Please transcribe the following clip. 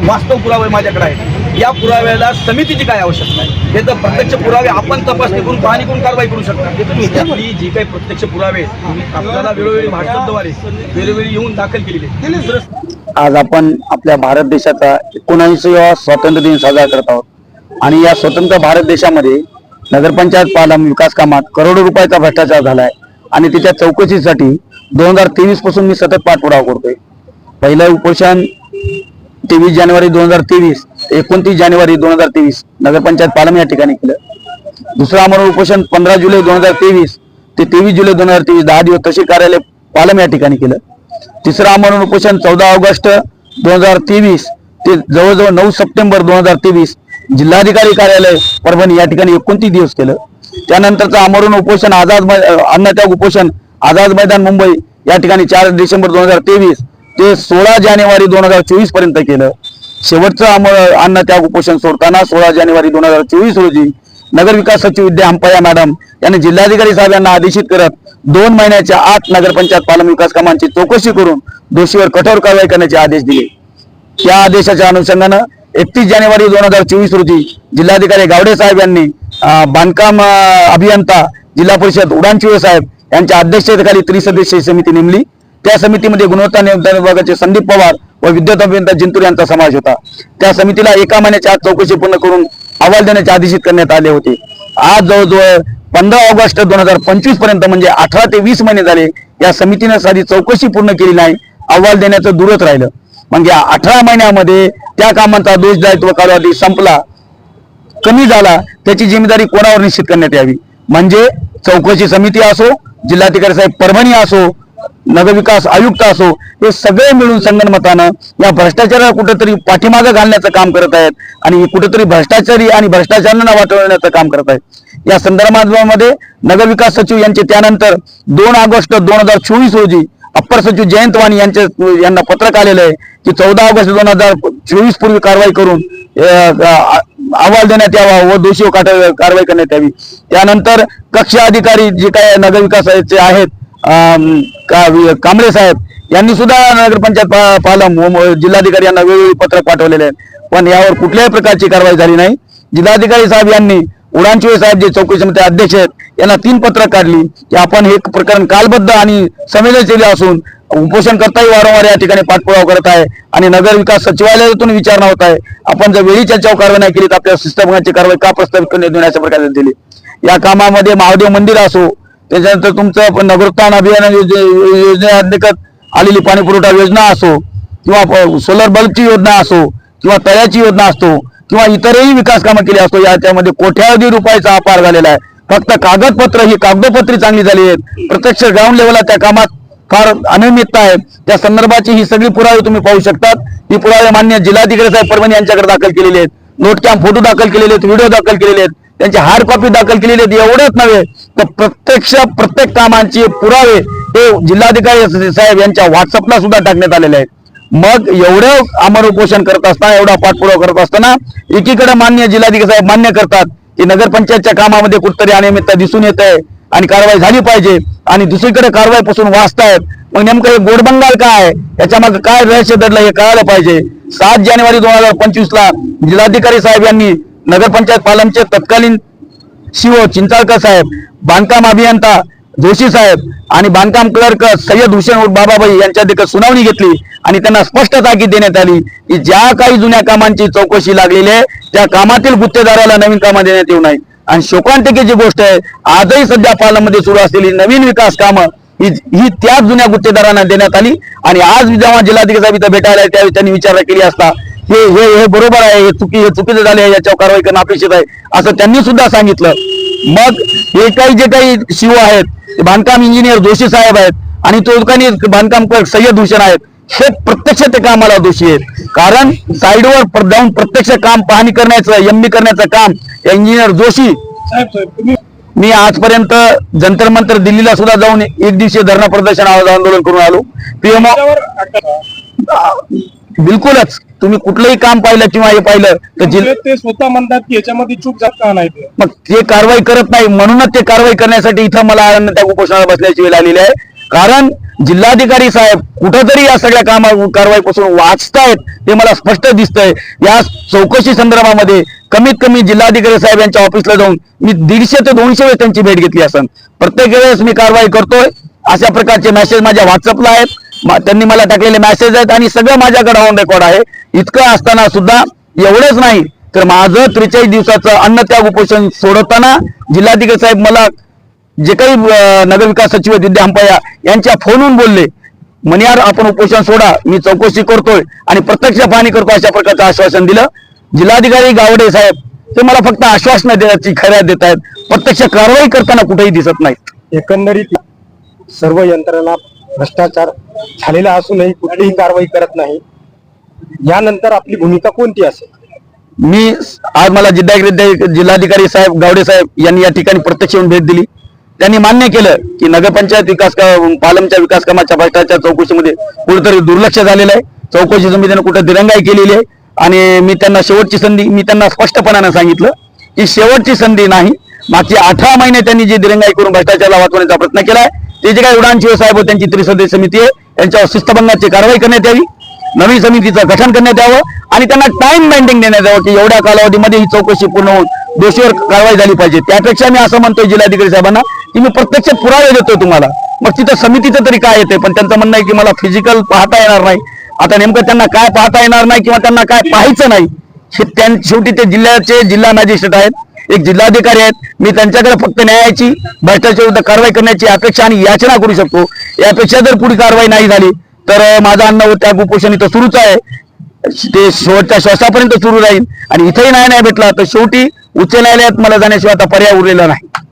वास्तव पुरावे माझ्याकडे आहेत. या पुराव्याला समितीची काय आवश्यकता आहे? हे तर प्रत्यक्ष पुरावे आपण तपासणी करून पाहणी करून कारवाई करू शकता. जी काही प्रत्यक्ष पुरावे आपल्याला वेळोवेळी व्हॉट्सअपद्वारे वेळोवेळी येऊन दाखल केलेले आज आपण आपल्या भारत देशाचा एकोणऐंशीवा स्वातंत्र्य दिन साजरा करत आहोत. आणि या स्वतंत्र भारत देशामध्ये नगरपंचायत पालम विकास कामात करोडो रुपयाचा भ्रष्टाचार झालाय. आणि त्याच्या चौकशीसाठी दोन हजार तेवीसपासून मी सतत पाठपुरावा करतोय. पहिलं उपोषण तेवीस जानेवारी दोन हजार तेवीस एकोणतीस जानेवारी दोन हजार तेवीस नगरपंचायत पालम या ठिकाणी केलं. दुसरं आमरण उपोषण पंधरा जुलै दोन हजार तेवीस ते तेवीस जुलै दोन हजार तेवीस दहा दिवस तहसील कार्यालय पालम या ठिकाणी केलं. तिसरं आमरण उपोषण चौदा ऑगस्ट दोन हजार तेवीस ते जवळजवळ नऊ सप्टेंबर दोन हजार तेवीस जिल्हाधिकारी कार्यालय परभणी या ठिकाणी एकोणतीस दिवस केलं. त्यानंतरचं आमरण उपोषण आझाद अन्नत्याग उपोषण आझाद मैदान मुंबई या ठिकाणी चार डिसेंबर दोन हजार तेवीस ते सोळा जानेवारी दोन हजार चोवीसपर्यंत केलं शेवटचं अन्न त्याग उपोषण सोडताना सोळा जानेवारी दोन हजार चोवीस रोजी नगर विकास सचिव विद्या हंपया मॅडम यांनी जिल्हाधिकारी साहेब यांना आदेशित करत दोन महिन्याच्या आत नगरपंचायत पालन विकास कामांची चौकशी करून दोषीवर कठोर कारवाई करण्याचे आदेश दिले. त्या आदेशाच्या अनुषंगानं एकतीस जानेवारी दोन हजार चोवीस रोजी जिल्हाधिकारी गावडे साहेब यांनी बांधकाम अभियंता जिल्हा परिषद उडानचिवे साहेब यांच्या अध्यक्षतेखाली त्रिसदस्यीय समिती नेमली. त्या समितीमध्ये गुणवत्ता नियंत्रण विभागाचे संदीप पवार व विद्युत अभियंता जिंतूर यांचा समावेश होता. त्या समितीला एका महिन्याच्या आत चौकशी पूर्ण करून अहवाल देण्याचे आदेशित करण्यात आले होते. आज जवळजवळ पंधरा ऑगस्ट दोन हजार पंचवीसपर्यंत म्हणजे अठरा ते वीस महिने झाले या समितीने साधी चौकशी पूर्ण केली नाही अहवाल देण्याचं दूरच राहिलं. मग या अठरा महिन्यामध्ये त्या कामांचा दोष दायित्व कालावधी संपला कमी झाला त्याची जिम्मेदारी कोणावर निश्चित करण्यात यावी? म्हणजे चौकशी समिती असो जिल्हाधिकारी साहेब परभणी असो नगरविकास आयुक्त असो हे सगळे मिळून संगणमतानं या भ्रष्टाचाराला कुठेतरी पाठीमागं घालण्याचं काम करत आहेत आणि कुठेतरी भ्रष्टाचारी आणि भ्रष्टाचारांना वाटवण्याचं काम करत आहेत. या संदर्भामध्ये नगरविकास सचिव यांचे त्यानंतर दोन ऑगस्ट दोन हजार चोवीस रोजी अप्पर सचिव जयंत वाणी यांचे यांना पत्रक आलेलं आहे की चौदा ऑगस्ट दोन हजार चोवीस पूर्वी कारवाई करून अहवाल देण्यात यावा व दोषी कारवाई करण्यात यावी. त्यानंतर कक्ष अधिकारी जे काय नगरविकासाचे आहेत कांबळे साहेब यांनी सुद्धा नगरपंचायत पालम जिल्हाधिकारी यांना वेगवेगळी पत्रक पाठवलेले आहेत. पण यावर कुठल्याही प्रकारची कारवाई झाली नाही. जिल्हाधिकारी साहेब यांनी उडानचिवे साहेब जे चौकशी समिती अध्यक्ष आहेत यांना तीन पत्रक काढली. की आपण हे प्रकरण कालबद्ध आणि संवेदनशील असून उपोषण करताही वारंवार या ठिकाणी पाठपुरावा करत आहे आणि नगर विकास सचिवालयातून विचारणा होत आहे. आपण जर वेळी त्याच्यावर कारवाई नाही केली तर आपल्या शिस्तभंगाची कारवाई का प्रस्तावित करण्यात येऊन प्रकारे दिली. या कामामध्ये महादेव मंदिर असो त्याच्यानंतर तुमचं नगरोत्थान अभियान योजे- योजनेअंतर्गत आलेली पाणी पुरवठा योजना असो किंवा सोलर बल्बची योजना असो किंवा तळ्याची योजना असतो किंवा इतरही विकास कामं केली असतो याच्यामध्ये कोट्यावधी रुपयाचा अपार झालेला आहे. फक्त कागदपत्र ही कागदोपत्री चांगली झाली आहेत. प्रत्यक्ष ग्राउंड लेवलला त्या कामात फार अनियमितता आहे. त्या संदर्भाची ही सगळी पुरावे तुम्ही पाहू शकतात. ही पुरावे मान्य जिल्हाधिकारी साहेब परभणी यांच्याकडे दाखल केलेले आहेत. नोट कॅम्प फोटो दाखल केलेले आहेत व्हिडिओ दाखल केलेले आहेत. त्यांची हार्ड कॉपी दाखल केलेली आहेत. एवढंच नव्हे तर प्रत्यक्ष प्रत्येक कामांचे पुरावे हे जिल्हाधिकारी साहेब यांच्या व्हॉट्सअपला सुद्धा टाकण्यात आलेले आहेत. मग एवढं अमर उपोषण करत असताना एवढा पाठपुरावा करत असताना एकीकडे मान्य जिल्हाधिकारी साहेब मान्य करतात की नगरपंचायतच्या कामामध्ये कुठतरी अनियमितता दिसून येत आहे आणि कारवाई झाली पाहिजे आणि दुसरीकडे कारवाईपासून वाचतायत मग नेमकं हे गोडबंगाल काय आहे? याच्या मागे काय रहस्य दडलं हे कळायला पाहिजे. सात जानेवारी दोन हजार पंचवीस ला जिल्हाधिकारी साहेब यांनी नगरपंचायत पालमचे तत्कालीन शिव चिंचाळकर साहेब बांधकाम अभियंता जोशी साहेब आणि बांधकाम क्लर्क सय्यद हुसेन बाबाबाई यांच्या देखील सुनावणी घेतली आणि त्यांना स्पष्ट ताकीद देण्यात आली की ज्या काही जुन्या कामांची चौकशी लागलेली आहे त्या कामातील गुत्तेदाराला नवीन कामं देण्यात येऊ नये. आणि शोकांतिकेची गोष्ट आहे आजही सध्या पालममध्ये सुरू असलेली नवीन विकास कामं ही ही त्याच जुन्या गुत्तेदारांना देण्यात आली. आणि आज जेव्हा जिल्हाधिकारी साहेब इथं भेटायला त्यावेळी त्यांनी विचारणा केली असता हे हे हे बरोबर आहे हे चुकी हे चुकीचं झाले आहे याच्यावर कारवाई करणं अपेक्षित आहे असं त्यांनी सुद्धा सांगितलं. मग हे काही जे काही शिव आहेत ते बांधकाम इंजिनियर जोशी साहेब आहेत आणि तो काही बांधकाम सय्यद हुसेन आहेत हे प्रत्यक्ष ते कामाला दोषी आहेत. कारण साईडवर जाऊन प्रत्यक्ष काम पाहणी करण्याचं एम करण्याचं काम इंजिनियर जोशी मी आजपर्यंत जंतर मंतर दिल्लीला सुद्धा जाऊन एक दिवसीय धरणा प्रदर्शन आवाज आंदोलन करून आलो. पीएमओ बिलकुलच. तुम्ही कुठलंही काम पाहिलं किंवा हे पाहिलं तर जिल म्हणजे ते स्वतः म्हणतात की याच्यामध्ये चूक जात का नाही ते? मग ते कारवाई करत नाही. म्हणूनच ते कारवाई करण्यासाठी इथं मला त्या उपोषणाला बसण्याची वेळ आलेली आहे. कारण जिल्हाधिकारी साहेब कुठंतरी या सगळ्या कामा कारवाईपासून वाचतायत हे मला स्पष्ट दिसतंय. या चौकशी संदर्भामध्ये कमीत कमी जिल्हाधिकारी साहेब यांच्या ऑफिसला जाऊन मी दीडशे ते दोनशे वेळेस त्यांची भेट घेतली असन. प्रत्येक वेळेस मी कारवाई करतोय. अशा प्रकारचे मेसेज माझ्या व्हॉट्सअपला आहेत. त्यांनी मला टाकलेले मेसेज आहेत आणि सगळं माझ्याकडे ऑन रेकॉर्ड आहे. इतकं असताना सुद्धा एवढंच नाही तर माझं त्रेचाळीस दिवसाचं अन्नत्याग उपोषण सोडवताना जिल्हाधिकारी साहेब मला जे काही नगरविकास सचिव दिद्यांपया विद्या हंपया यांच्या फोनहून बोलले मनियार आपण उपोषण सोडा मी चौकशी करतोय आणि प्रत्यक्ष पाहणी करतो अशा प्रकारचं आश्वासन दिलं. जिल्हाधिकारी गावडे साहेब ते मला फक्त आश्वासनं देण्याची खऱ्या देत आहेत. प्रत्यक्ष कारवाई करताना कुठेही दिसत नाहीत. एकंदरीत सर्व यंत्रणा भ्रष्टाचार झालेला असूनही कुठलीही कारवाई करत नाही. यानंतर आपली भूमिका कोणती असेल? मी आज मला जिल्हा जिल्हाधिकारी साहेब गावडे साहेब यांनी या ठिकाणी प्रत्यक्ष येऊन भेट दिली. त्यांनी मान्य केलं की नगरपंचायत विकास पालमच्या विकास कामाच्या भ्रष्टाचार चौकशीमध्ये कुठेतरी दुर्लक्ष झालेलं आहे. चौकशी समितीने कुठे दिरंगाई केलेली आहे. आणि मी त्यांना शेवटची संधी मी त्यांना स्पष्टपणाने सांगितलं की शेवटची संधी नाही. मागचे अठरा महिने त्यांनी जी दिरंगाई करून भ्रष्टाचाराला वाचवण्याचा प्रयत्न केलाय ते जे काही उडान शिव साहेब त्यांची त्रिसदस्य समिती आहे. त्यांच्यावर शिस्तभंगाची कारवाई करण्यात यावी. नवीन समितीचं गठन करण्यात यावं आणि त्यांना टाइम बाइंडिंग देण्यात यावं की एवढ्या कालावधीमध्ये ही चौकशी पूर्ण होऊन दोषीवर कारवाई झाली पाहिजे. त्यापेक्षा मी असं म्हणतोय जिल्हाधिकारी साहेबांना की मी प्रत्यक्ष पुरावे देतोय तुम्हाला. मग तिथं समितीचं तरी काय येते पण त्यांचं म्हणणं आहे की मला फिजिकल पाहता येणार नाही. आता नेमकं त्यांना काय पाहता येणार नाही किंवा त्यांना काय पाहायचं नाही हे त्यां शेवटी ते जिल्ह्याचे जिल्हा मॅजिस्ट्रेट आहेत. एक जिल्हाधिकारी आहेत. मी त्यांच्याकडे फक्त न्यायाची भ्रष्टाचार विरुद्ध कारवाई करण्याची अपेक्षा आणि याचना करू शकतो. यापेक्षा जर पुढे कारवाई नाही झाली तर माझं अन्न व त्याग उपोषण इथं सुरूच आहे. ते शेवटच्या श्वासापर्यंत सुरू राहील आणि इथंही न्याय नाही भेटला तर शेवटी उच्च न्यायालयात मला जाण्याशिवाय आता पर्याय उरलेला नाही.